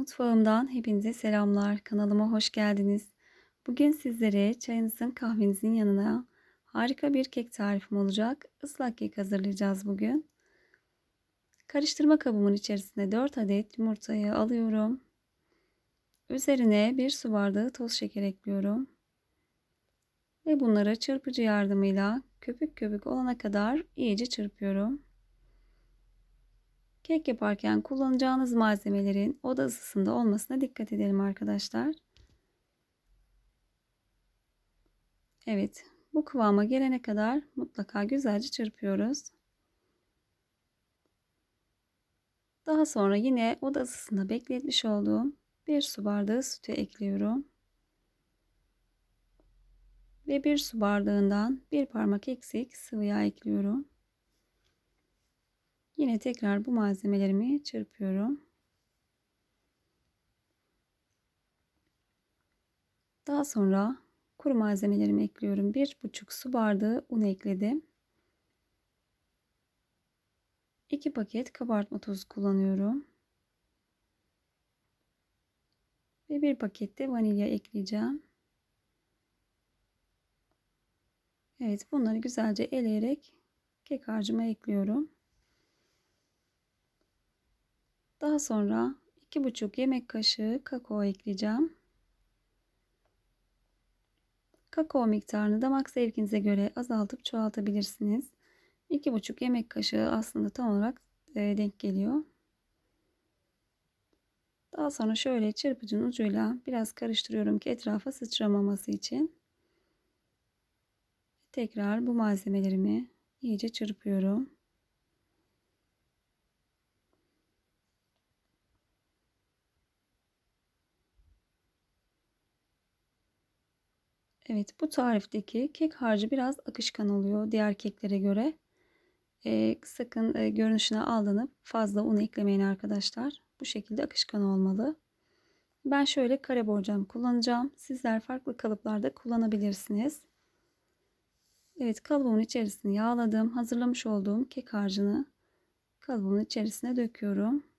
Mutfağımdan hepinize selamlar. Kanalıma hoş geldiniz. Bugün sizlere çayınızın kahvenizin yanına harika bir kek tarifim olacak. Islak kek hazırlayacağız bugün. Karıştırma kabımın içerisine 4 adet yumurtayı alıyorum. Üzerine 1 su bardağı toz şeker ekliyorum. Ve bunları çırpıcı yardımıyla köpük köpük olana kadar iyice çırpıyorum. Kek yaparken kullanacağınız malzemelerin oda ısısında olmasına dikkat edelim arkadaşlar. Evet, bu kıvama gelene kadar mutlaka güzelce çırpıyoruz. Daha sonra yine oda ısısında bekletmiş olduğum bir su bardağı sütü ekliyorum. Ve bir su bardağından bir parmak eksik sıvı yağ ekliyorum. Yine tekrar bu malzemelerimi çırpıyorum. Daha sonra kuru malzemelerimi ekliyorum. 1,5 su bardağı un ekledim. 2 paket kabartma tozu kullanıyorum. Ve 1 paket de vanilya ekleyeceğim. Evet bunları güzelce eleyerek kek harcıma ekliyorum. Daha sonra 2,5 yemek kaşığı kakao ekleyeceğim. Kakao miktarını damak zevkinize göre azaltıp çoğaltabilirsiniz. 2,5 yemek kaşığı aslında tam olarak e, denk geliyor. Daha sonra şöyle çırpıcının ucuyla biraz karıştırıyorum ki etrafa sıçramaması için. Tekrar bu malzemelerimi iyice çırpıyorum. Evet bu tarifteki kek harcı biraz akışkan oluyor diğer keklere göre. Ee, sakın e, görünüşüne aldanıp fazla un eklemeyin arkadaşlar. Bu şekilde akışkan olmalı. Ben şöyle kare borcam kullanacağım. Sizler farklı kalıplarda kullanabilirsiniz. Evet kalıbımın içerisini yağladım. Hazırlamış olduğum kek harcını kalıbımın içerisine döküyorum.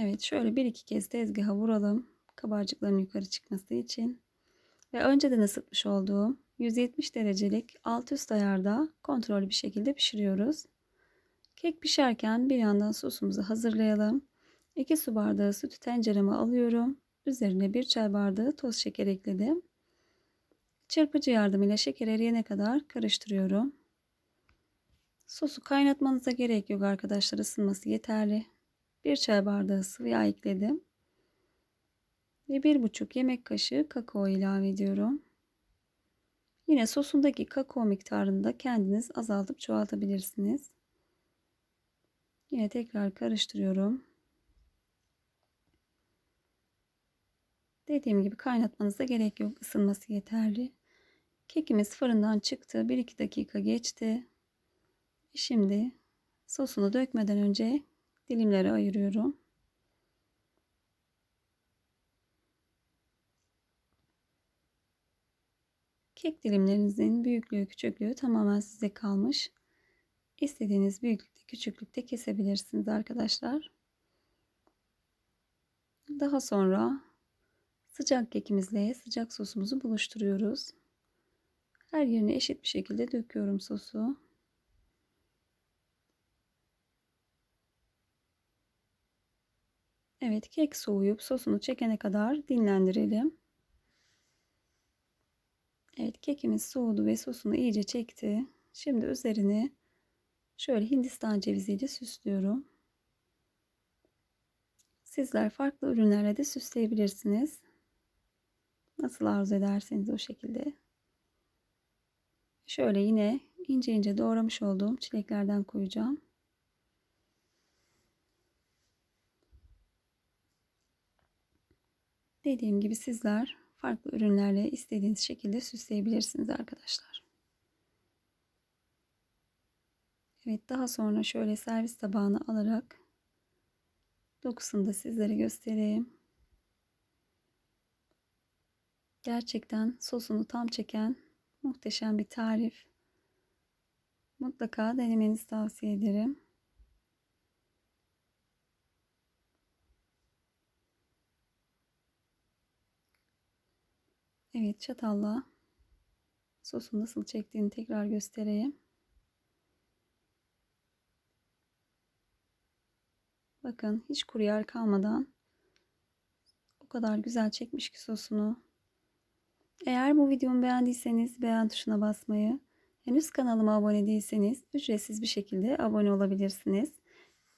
Evet şöyle bir iki kez tezgaha vuralım. Kabarcıkların yukarı çıkması için. Ve önceden ısıtmış olduğum 170 derecelik alt üst ayarda kontrollü bir şekilde pişiriyoruz. Kek pişerken bir yandan sosumuzu hazırlayalım. 2 su bardağı sütü tencereme alıyorum. Üzerine 1 çay bardağı toz şeker ekledim. Çırpıcı yardımıyla şeker eriyene kadar karıştırıyorum. Sosu kaynatmanıza gerek yok arkadaşlar ısınması yeterli. 1 çay bardağı sıvı yağ ekledim. Ve 1,5 yemek kaşığı kakao ilave ediyorum. Yine sosundaki kakao miktarını da kendiniz azaltıp çoğaltabilirsiniz. Yine tekrar karıştırıyorum. Dediğim gibi kaynatmanıza gerek yok. ısınması yeterli. Kekimiz fırından çıktı. 1-2 dakika geçti. Şimdi sosunu dökmeden önce dilimlere ayırıyorum. Kek dilimlerinizin büyüklüğü küçüklüğü tamamen size kalmış. İstediğiniz büyüklükte küçüklükte kesebilirsiniz arkadaşlar. Daha sonra sıcak kekimizle sıcak sosumuzu buluşturuyoruz. Her yerine eşit bir şekilde döküyorum sosu. Evet kek soğuyup sosunu çekene kadar dinlendirelim. Evet kekimiz soğudu ve sosunu iyice çekti. Şimdi üzerine şöyle hindistan ceviziyle süslüyorum. Sizler farklı ürünlerle de süsleyebilirsiniz. Nasıl arzu ederseniz o şekilde. Şöyle yine ince ince doğramış olduğum çileklerden koyacağım. Dediğim gibi sizler farklı ürünlerle istediğiniz şekilde süsleyebilirsiniz arkadaşlar. Evet daha sonra şöyle servis tabağına alarak dokusunu da sizlere göstereyim. Gerçekten sosunu tam çeken muhteşem bir tarif. Mutlaka denemenizi tavsiye ederim. Evet çatalla sosun nasıl çektiğini tekrar göstereyim. Bakın hiç kuru yer kalmadan o kadar güzel çekmiş ki sosunu. Eğer bu videomu beğendiyseniz beğen tuşuna basmayı, henüz kanalıma abone değilseniz ücretsiz bir şekilde abone olabilirsiniz.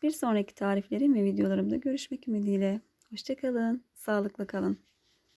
Bir sonraki tariflerim ve videolarımda görüşmek ümidiyle. Hoşçakalın, sağlıklı kalın.